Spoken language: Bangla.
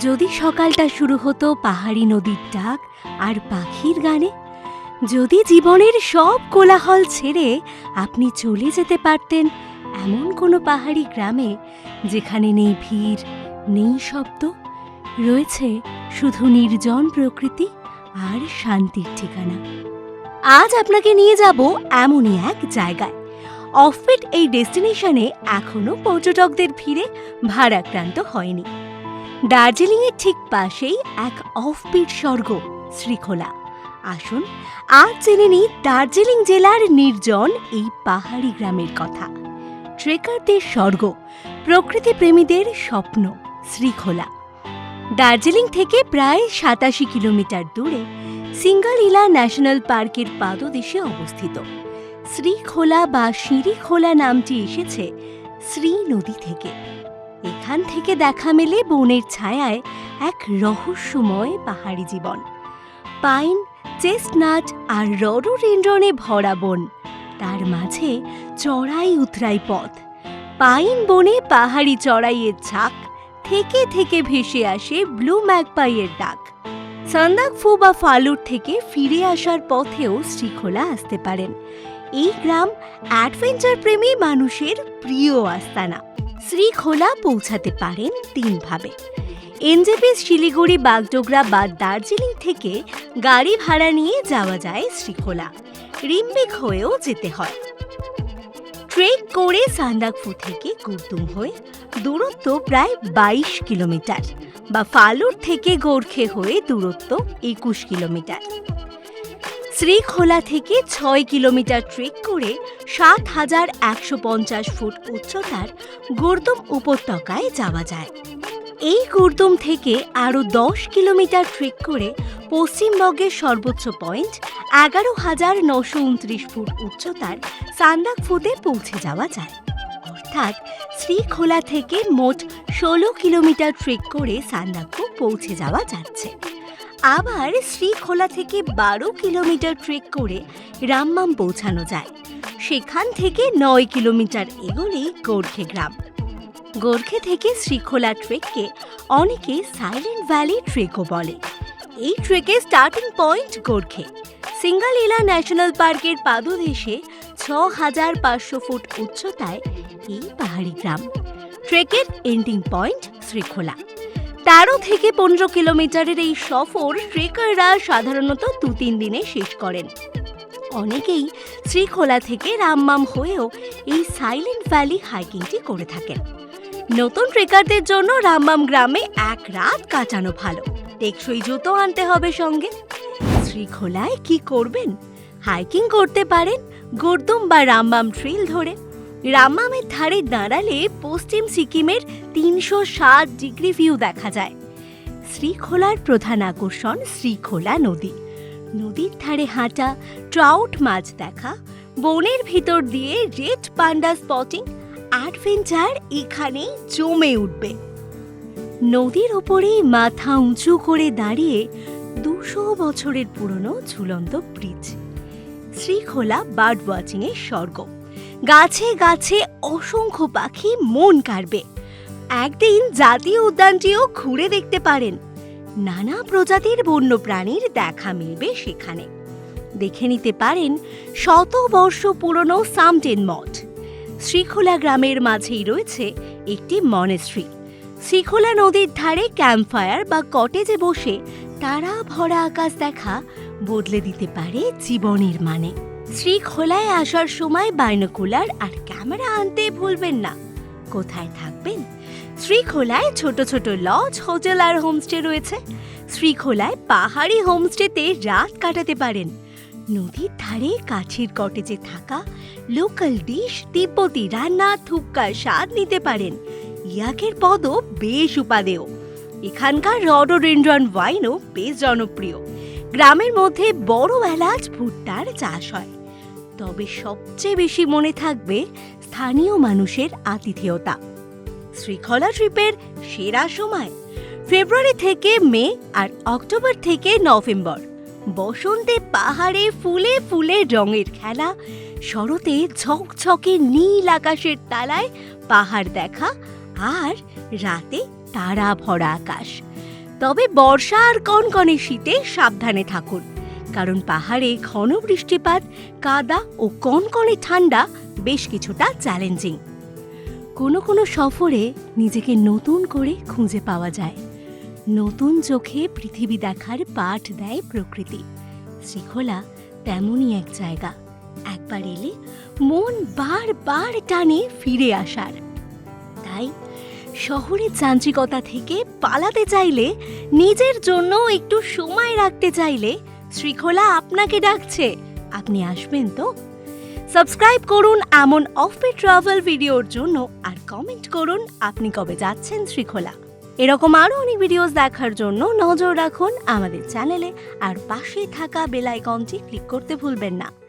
যদি সকালটা শুরু হতো পাহাড়ি নদীর ডাক আর পাখির গানে, যদি জীবনের সব কোলাহল ছেড়ে আপনি চলে যেতে পারতেন এমন কোনো পাহাড়ি গ্রামে যেখানে নেই ভিড়, নেই শব্দ, রয়েছে শুধু নির্জন প্রকৃতি আর শান্তির ঠিকানা। আজ আপনাকে নিয়ে যাব এমনই এক জায়গায়। অফবিট এই ডেস্টিনেশনে এখনও পর্যটকদের ভিড়ে ভারাক্রান্ত হয়নি। দার্জিলিংয়ের ঠিক পাশেই এক অফবিট স্বর্গ, শ্রীখোলা। আসুন আজ জেনে নিই দার্জিলিং জেলার নির্জন এই পাহাড়ি গ্রামের কথা। ট্রেকারদের স্বর্গ প্রকৃতি প্রেমীদের স্বপ্ন, শ্রীখোলা। দার্জিলিং থেকে প্রায় সাতাশি কিলোমিটার দূরে সিঙ্গালিলা ন্যাশনাল পার্কের পাদদেশে অবস্থিত। শ্রীখোলা বা সিঁড়িখোলা নামটি এসেছে শ্রী নদী থেকে। এখান থেকে দেখা মেলে বনের ছায়ায় এক রহস্যময় পাহাড়ি জীবন। পাইন, চেস্টনাট আর রডোডেন্ড্রনে ভরা বন। তার মাঝে চড়াই উতরাই পথ। পাইন বনে পাহাড়ি চড়াইয়ের ঝাঁক থেকে থেকে ভেসে আসে ব্লু ম্যাকপাইয়ের ডাক। সান্দাকফু বা ফালুর থেকে ফিরে আসার পথেও শ্রীখোলা আসতে পারেন। এই গ্রাম অ্যাডভেঞ্চার প্রেমী মানুষের প্রিয় আস্তানা। শ্রীখোলা পৌঁছাতে পারেন তিনভাবে। এনজেপি, শিলিগুড়ি, বাগডোগরা বা দার্জিলিং থেকে গাড়ি ভাড়া নিয়ে যাওয়া যায় শ্রীখোলা রিম্বিক হয়েও যেতে হয়। ট্রেক করে সান্দাকফু থেকে কুর্তুম হয়ে দূরত্ব প্রায় বাইশ কিলোমিটার বা ফালুর থেকে গোর্খে হয়ে দূরত্ব একুশ কিলোমিটার। শ্রীখোলা থেকে ছয় কিলোমিটার ট্রেক করে সাত হাজার একশো পঞ্চাশ ফুট উচ্চতার গুরদুম উপত্যকায় যাওয়া যায়। এই গুরদুম থেকে আরও দশ কিলোমিটার ট্রেক করে পশ্চিমবঙ্গের সর্বোচ্চ পয়েন্ট এগারো হাজার নশো উনত্রিশ ফুট উচ্চতার সান্দাকফুতে পৌঁছে যাওয়া যায়। অর্থাৎ শ্রীখোলা থেকে মোট ষোলো কিলোমিটার ট্রেক করে সান্দাকফু পৌঁছে যাওয়া যাচ্ছে। আবার শ্রীখোলা থেকে বারো কিলোমিটার ট্রেক করে রামমাম পৌঁছানো যায়। সেখান থেকে নয় কিলোমিটার এগোলেই গোর্খে গ্রাম। গোর্খে থেকে শ্রীখোলা ট্রেককে অনেকে সাইলেন্ট ভ্যালি ট্রেকও বলে। এই ট্রেকের starting point Gorkhe. Singalila national পার্কের পাদদেশে ছ হাজার পাঁচশো ফুট উচ্চতায় এই পাহাড়ি গ্রাম। ট্রেকের এন্ডিং পয়েন্ট শ্রীখোলা। তেরো থেকে পনেরো কিলোমিটারের এই সফর ট্রেকাররা সাধারণত দু তিন দিনে শেষ করেন। অনেকেই শ্রীখোলা থেকে রামমাম হয়েও এই সাইলেন্ট ভ্যালি হাইকিংটি করে থাকেন। নতুন ট্রেকারদের জন্য রামমাম গ্রামে এক রাত কাটানো ভালো। টেকসই জুতো আনতে হবে সঙ্গে। শ্রীখোলায় কি করবেন? হাইকিং করতে পারেন গোর্দম বা রামবাম ট্রিল ধরে। রামবামের ধারে দাঁড়ালে পশ্চিম সিকিমের তিনশো সাত ডিগ্রি ভিউ দেখা যায়। শ্রীখোলার প্রধান আকর্ষণ শ্রীখোলা নদী। নদীর ধারে হাঁটা, ট্রাউট মাছ দেখা, বনের ভিতর দিয়ে রেড পান্ডা স্পটিং, অ্যাডভেঞ্চার এখানেই জমে উঠবে। নদীর ওপরেই মাথা উঁচু করে দাঁড়িয়ে দুশো বছরের পুরনো ঝুলন্ত ব্রিজ। শ্রীখোলা বার্ড ওয়াচিংয়ের স্বর্গ। গাছে গাছে অসংখ্য পাখি মন কাড়বে। একদিন জাতীয় উদ্যানটিও ঘুরে দেখতে পারেন। নানা প্রজাতির বন্য প্রাণীর দেখা মিলবে সেখানে। দেখে নিতে পারেন শত বর্ষ পুরনো সামটেন মঠ। শ্রীখোলা গ্রামের মাঝেই রয়েছে একটি মনেস্ট্রি শ্রীখোলা নদীর ধারে ক্যাম্পফায়ার বা কটেজে বসে তারা ভরা আকাশ দেখা বদলে দিতে পারে জীবনের মানে। শ্রীখোলায় আসার সময় বাইনোকুলার আর ক্যামেরা আনতে ভুলবেন না। কোথায় থাকবেন? শ্রীখোলায় ছোট ছোট লজ, হোটেল আর হোমস্টে রয়েছে। শ্রীখোলায় পাহাড়ি হোমস্টেতে রাত কাটাতে পারেন। নদীর ধারে কাছের কটেজে থাকা লোকাল ডিশ, তিব্বতি রান্না থুপকার স্বাদ নিতে পারেন। ইয়াকের পদও বেশ উপাদেয়। এখানকার রডোডেন্ড্রন ওয়াইনও বেশ জনপ্রিয়। গ্রামের মধ্যে বড় এলাচ, ভুট্টার চাষ হয়। তবে সবচেয়ে বেশি মনে থাকবে স্থানীয় মানুষের আতিথেয়তা। শৃঙ্খলা ট্রিপের সেরা সময় ফেব্রুয়ারি থেকে মে আর অক্টোবর থেকে নভেম্বর। বসন্তে পাহাড়ে ফুলে ফুলে রঙের খেলা, শরতে ঝকঝকে নীল আকাশের তালায় পাহাড় দেখা আর রাতে তারা ভরা আকাশ। তবে বর্ষা আর কনকনে শীতে সাবধানে থাকুন। কারণ পাহাড়ে ঘন বৃষ্টিপাত, কাদা ও কনকনে ঠান্ডা বেশ কিছুটা চ্যালেঞ্জিং কোনো কোনো সফরে নিজেকে নতুন করে খুঁজে পাওয়া যায়। নতুন চোখে পৃথিবী দেখার পাঠ দেয় প্রকৃতি। শৃঙ্খলা তেমনই এক জায়গা। একবার এলে মন বারবার টানে ফিরে আসার। তাই শহরের যান্ত্রিকতা থেকে পালাতে চাইলে, নিজের জন্য একটু সময় রাখতে চাইলে শ্রীখোলা আপনাকে ডাকছে। আপনি আসবেন তো? সাবস্ক্রাইব করুন এমন অফ ট্রাভেল ভিডিওর জন্য আর কমেন্ট করুন আপনি কবে যাচ্ছেন শ্রীখোলা এরকম আরও অনেক ভিডিওস দেখার জন্য নজর রাখুন আমাদের চ্যানেলে আর পাশে থাকা বেল আইকনটি ক্লিক করতে ভুলবেন না।